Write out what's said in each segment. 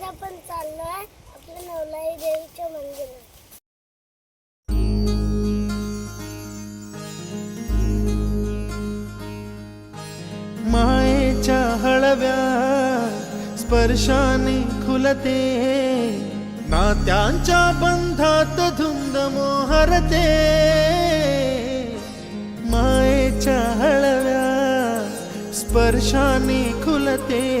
आज आपण चाललोय आपल्या नवलाई देवीच्या मंदिरात. मायेच्या हळव्या स्पर्शाने खुलते. नात्यांच्या बंधात धुंद मोहरते. मायेच्या हळव्या स्पर्शाने खुलते.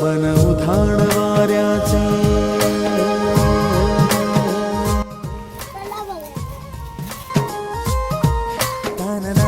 मन उधाण वाऱ्याचे. चला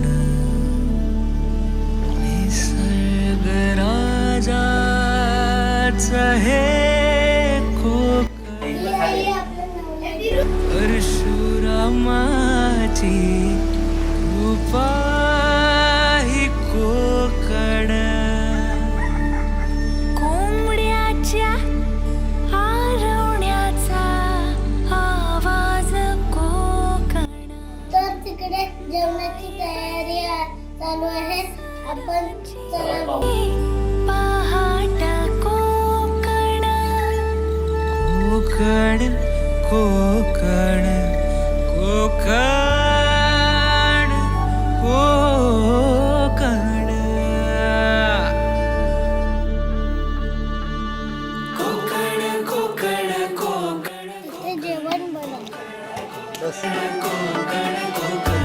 हे परशुरामाची कृपा ही कोकण. कोंबड्याच्या आरवण्याचा आवाज कोकण. तर तिकडे जेवणाची तयारी आ- चालू आहे. आपण कोकण कोकण कोकण कोकण. कोकण कोकण कोकण इथे जेवण बनव. कोकण कोकण.